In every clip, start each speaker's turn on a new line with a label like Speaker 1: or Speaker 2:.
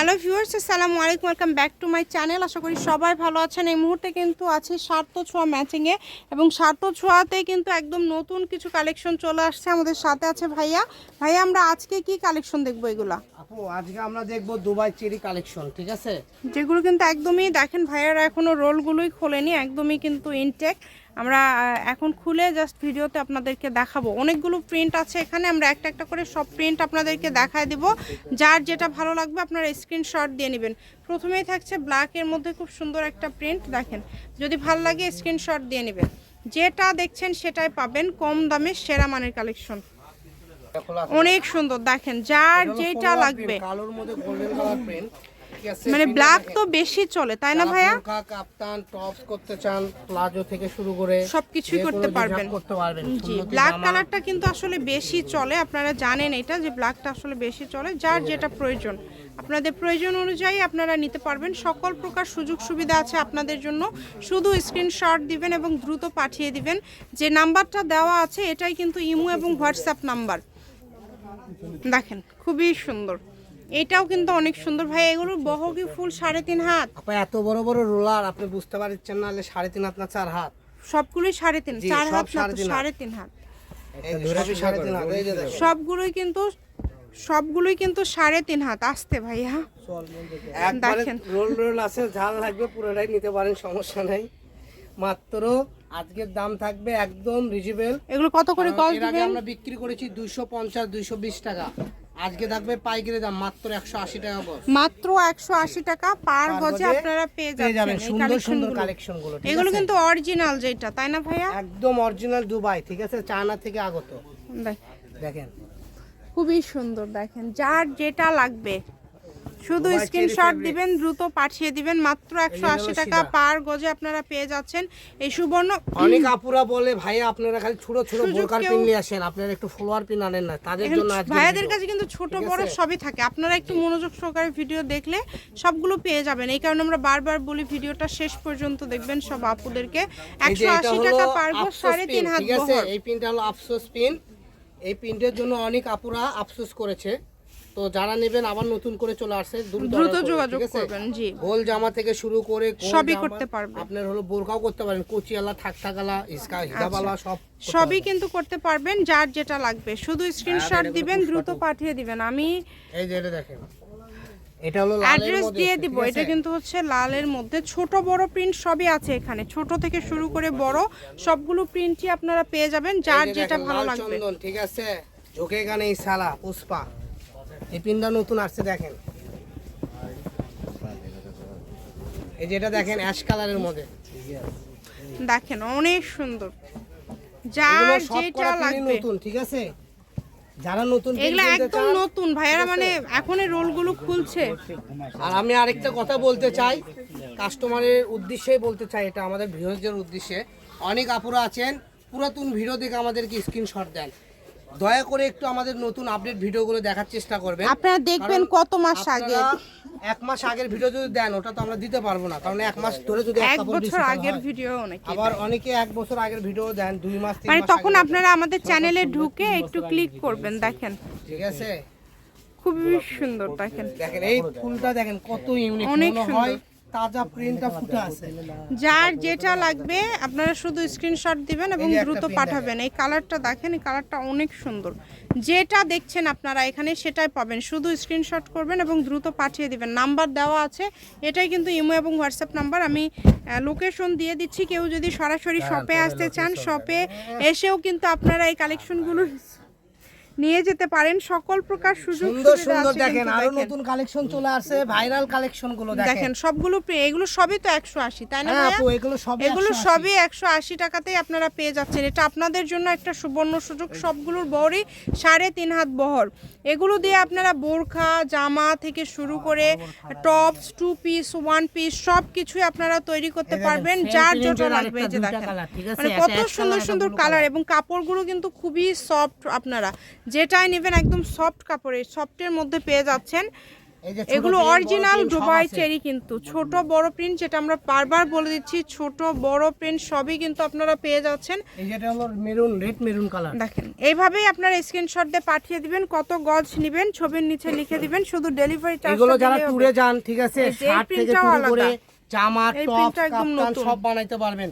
Speaker 1: Hello viewers আসসালামু আলাইকুম welcome back to my channel আশা করি সবাই ভালো আছেন। এই মুহূর্তে কিন্তু আছি সার্থ ছোঁয়া ম্যাচিংয়ে এবং সার্থ ছোঁয়াতে কিন্তু একদম নতুন কিছু কালেকশন চলে আসছে আমাদের সাথে আছে ভাইয়া। ভাইয়া আমরা আজকে কি কালেকশন দেখব এগুলা?
Speaker 2: আপু আজকে আমরা দেখব দুবাই চেরি কালেকশন ঠিক আছে?
Speaker 1: যেগুলো কিন্তু একদমই দেখেন ভাইয়ারা এখনও রোলগুলোই খোলেনি একদমই কিন্তু ইনটেক আমরা এখন খুলে জাস্ট ভিডিওতে আপনাদেরকে দেখাবো। অনেকগুলো প্রিন্ট আছে এখানে আমরা একটা একটা করে সব প্রিন্ট আপনাদেরকে দেখায় দিব। যার যেটা ভালো লাগবে আপনারা স্ক্রিনশট দিয়ে নেবেন। প্রথমেই থাকছে ব্ল্যাকের মধ্যে খুব সুন্দর একটা প্রিন্ট দেখেন। যদি ভালো লাগে স্ক্রিনশট দিয়ে নেবেন। যেটা দেখছেন সেটাই পাবেন কম দামে সেরা মানের কালেকশন। অনেক সুন্দর দেখেন যার যেটা লাগবে।
Speaker 2: কালোর মধ্যে গোল্ডেন কালার প্রিন্ট
Speaker 1: মানে ব্ল্যাক তো বেশি চলে তাই না ভাইয়া?
Speaker 2: কাপ্তান টপস করতে চান প্লাজো থেকে শুরু করে
Speaker 1: সবকিছুই করতে পারবেন।
Speaker 2: করতে পারবেন
Speaker 1: জি ব্ল্যাক কালারটা কিন্তু আসলে বেশি চলে আপনারা জানেন এটা যে ব্ল্যাকটা আসলে বেশি চলে যার যেটা প্রয়োজন। আপনাদের প্রয়োজন অনুযায়ী আপনারা নিতে পারবেন সকল প্রকার সুযোগ সুবিধা আছে আপনাদের জন্য। শুধু স্ক্রিনশট দিবেন এবং দ্রুত পাঠিয়ে দিবেন। যে নাম্বারটা দেওয়া আছে এটাই কিন্তু ইমো এবং হোয়াটসঅ্যাপ নাম্বার। দেখেন খুবই সুন্দর। এটাও কিন্তু অনেক সুন্দর। ভাই এগুলো বহগি ফুল সাড়ে তিন হাত।
Speaker 2: আপা এত বড় বড় রোলার আপনি বুঝতে পারছেন না হলে সাড়ে তিন হাত না চার হাত?
Speaker 1: সবগুলোই সাড়ে তিন চার হাত না
Speaker 2: সাড়ে
Speaker 1: তো,
Speaker 2: তিন হাত।
Speaker 1: সবগুলোই কিন্তু সবগুলোই কিন্তু সাড়ে তিন হাত আসতে ভাইয়া। দেখেন।
Speaker 2: রোল রোল আছে ঝাল লাগবে পুরোটাই নিতে পারেন সমস্যা নাই। মাত্র আজকের দাম থাকবে একদম রিজনেবল
Speaker 1: এগুলো কত করে গজ দিবেন?
Speaker 2: আমরা বিক্রি করেছি দুইশো পঞ্চাশ দুইশো বিশ টাকা। আজকে থাকবে পাইকারি দাম মাত্র একশো আশি টাকা গজ।
Speaker 1: মাত্র একশো আশি টাকা পার গজে আপনারা পেয়ে
Speaker 2: যাবেন সুন্দর সুন্দর
Speaker 1: কালেকশনগুলো এগুলো কিন্তু অরিজিনাল যেটা তাই না ভাইয়া?
Speaker 2: একদম অরিজিনাল দুবাই ঠিক আছে? চায়না থেকে আগত। দেখেন।
Speaker 1: খুবই সুন্দর দেখেন। যার যেটা লাগবে। শুধু স্ক্রিনশট দিবেন দ্রুত পাঠিয়ে দিবেন। মাত্র একশো আশি টাকা পার গজে আপনারা পেয়ে যাচ্ছেন। এই সুবর্ণ
Speaker 2: অনেক আপুরা বলে ভাইয়া আপনারা খালি ছোট ছোট বোরকার পিন নিয়ে আসেন। আপনারা একটু ফলোয়ার পিন আনেন না তাদের জন্য
Speaker 1: ভাইয়াদের কাছে কিন্তু ছোট বড় সবই থাকে। আপনারা একটু মনোযোগ সহকারে ভিডিও দেখলে সবগুলো পেয়ে যাবেন। এই কারণে আমরা বারবার বলি ভিডিওটা শেষ পর্যন্ত দেখবেন সব আপুদেরকে। একশো আশি টাকা পার
Speaker 2: আফসোস
Speaker 1: সাড়ে তিন হাত
Speaker 2: এই পিনটা হলো আফসোস পিন এই পিনটার জন্য অনেক আপুরা আফসোস করেছে। তো যারা নেবেন আবার নতুন করে চলে আসছে দ্রুত
Speaker 1: যোগাযোগ করবেন, জি।
Speaker 2: গোল জামা থেকে শুরু করে
Speaker 1: সবই করতে পারবেন।
Speaker 2: আপনার হলো বোরকাও করতে পারেন কুচিয়ালা ঠাকঠাকালা ইসকা হিজাবালা সব
Speaker 1: সবই কিন্তু করতে পারবেন যার যেটা লাগবে। শুধু স্ক্রিনশট দিবেন দ্রুত পাঠিয়ে দিবেন। আমি
Speaker 2: এই যে এটা দেখেন এটা হলো লালের
Speaker 1: অ্যাড্রেস দিয়ে দিব। এটা কিন্তু হচ্ছে লালের মধ্যে। ছোট বড় প্রিন্ট সবই আছে এখানে। ছোট থেকে শুরু করে বড় সবগুলো প্রিন্টই আপনারা পেয়ে যাবেন যার যেটা ভালো লাগবে।
Speaker 2: চন্দন, ঠিক আছে? ঝোঁকে গানে সালা পুষ্পা। এই পিনটা নতুন আসছে দেখেন। এই যেটা দেখেন অ্যাশ কালারের মধ্যে।
Speaker 1: দেখেন অনেক সুন্দর। যার যেটা লাগবে।
Speaker 2: নতুন ঠিক আছে? যারা নতুন
Speaker 1: এগুলো একদম নতুন ভাইয়ারা মানে এখন এই রোলগুলো খুলছে।
Speaker 2: আর আমি আরেকটা কথা বলতে চাই কাস্টমারের উদ্দেশ্যেই বলতে চাই এটা আমাদের ভিউজদের উদ্দেশ্যে। অনেক আপুরা আছেন পুরাতন ভিডিও দেখে আমাদেরকে স্ক্রিনশট দেন। দয়া করে একটু আমাদের নতুন আপডেট ভিডিওগুলো দেখার চেষ্টা করবেন।
Speaker 1: আপনারা দেখবেন কত মাস আগে।
Speaker 2: এক মাস আগের ভিডিও যদি দেন ওটা তো আমরা দিতে পারব না। কারণ এক মাস ধরে যদি
Speaker 1: এক বছর আগের ভিডিও নাকি
Speaker 2: আবার অনেকে এক বছর আগের ভিডিও দেন দুই মাস তিন
Speaker 1: মানে তখন আপনারা আমাদের চ্যানেলে ঢুকে একটু ক্লিক করবেন দেখেন।
Speaker 2: ঠিক আছে?
Speaker 1: খুবই সুন্দর দেখেন।
Speaker 2: দেখেন এই ফুলটা দেখেন কত ইউনিক
Speaker 1: অনেক।
Speaker 2: হয় তাজা প্রিন্টটা ফুটে আছে।
Speaker 1: যার যেটা লাগবে আপনারা শুধু স্ক্রিনশট দিবেন এবং দ্রুত পাঠাবেন। এই কালারটা দেখেন এই কালারটা অনেক সুন্দর। যেটা দেখছেন আপনারা এখানে সেটাই পাবেন। শুধু স্ক্রিনশট করবেন এবং দ্রুত পাঠিয়ে দিবেন। নাম্বার দেওয়া আছে। এটাই কিন্তু ইমো এবং হোয়াটসঅ্যাপ নাম্বার আমি লোকেশন দিয়ে দিচ্ছি। কেউ যদি সরাসরি শপে আসতে চান শপে এসেও কিন্তু আপনারা এই কালেকশনগুলো নিয়ে যেতে পারেন সকল প্রকার সুযোগ
Speaker 2: সুন্দর সুন্দর দেখেন
Speaker 1: আরও
Speaker 2: নতুন কালেকশন চলে আসছে ভাইরাল কালেকশনগুলো দেখেন।
Speaker 1: সবগুলো এগুলো সবই তো একশো আশি তাই না
Speaker 2: হ্যাঁ আপু এগুলো সবই
Speaker 1: এগুলো সবই একশো আশি টাকাতেই আপনারা পেয়ে যাচ্ছেন। এটা আপনাদের জন্য একটা সুবর্ণ সুযোগ সবগুলোর বহরই সাড়ে তিন হাত বহর। এগুলো দিয়ে আপনারা বোরখা জামা থেকে শুরু করে tops two piece one piece সব কিছুই আপনারা তৈরি করতে পারবেন যার যেটা লাগবে এই যে দেখেন? মানে কত সুন্দর সুন্দর কালার এবং কাপড়গুলো কিন্তু খুবই সফট আপনারা। যেটাই নেবেন একদম সফট কাপড়ের সফটের মধ্যে পেয়ে যাচ্ছেন। এগুলো অরিজিনাল দুবাই চেরি কিন্তু। ছোট বড় প্রিন্ট যেটা আমরা বারবার বলে দিচ্ছি ছোট বড় প্রিন্ট সবই কিন্তু আপনারা পেয়ে যাচ্ছেন।
Speaker 2: মেরুন রেড মেরুন কালার
Speaker 1: দেখেন এইভাবেই আপনারা স্ক্রিনশট দিয়ে পাঠিয়ে দিবেন কত গজ নেবেন ছবির নিচে লিখে দিবেন শুধু ডেলিভারি চার্জ
Speaker 2: এগুলো যারা ট্যুরে যান ঠিক আছে শার্ট থেকে শুরু করে জামা টপ। সব বানাইতে পারবেন।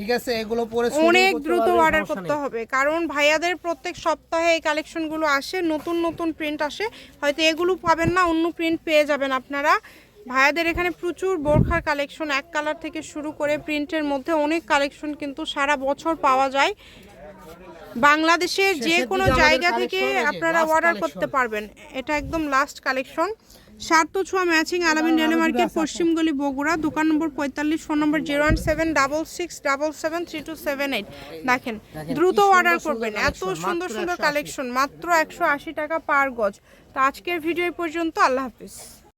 Speaker 2: ঠিক আছে এগুলো পরে
Speaker 1: অনেক দ্রুত অর্ডার করতে হবে। কারণ ভাইয়াদের প্রত্যেক সপ্তাহে এই কালেকশনগুলো আসে নতুন নতুন প্রিন্ট আসে। হয়তো এগুলো পাবেন না অন্য প্রিন্ট পেয়ে যাবেন আপনারা। ভাইয়াদের এখানে প্রচুর বোরখার কালেকশন এক কালার থেকে শুরু করে প্রিন্টের মধ্যে অনেক কালেকশন কিন্তু সারা বছর পাওয়া যায়। বাংলাদেশের যে কোনো জায়গা থেকে আপনারা অর্ডার করতে পারবেন। এটা একদম লাস্ট কালেকশন সার্থ ছোঁয়া ম্যাচিং আলামিন রেল মার্কেট পশ্চিমগলি বগুড়া দোকান নম্বর পঁয়তাল্লিশ ফোন নম্বর zero one seven double six double seven three two seven eight দেখেন
Speaker 2: দেখেন,
Speaker 1: দ্রুত অর্ডার করবেন এত সুন্দর সুন্দর কালেকশন মাত্র একশো আশি টাকা পার গজ। তো আজকের ভিডিও পর্যন্ত আল্লাহ হাফিজ।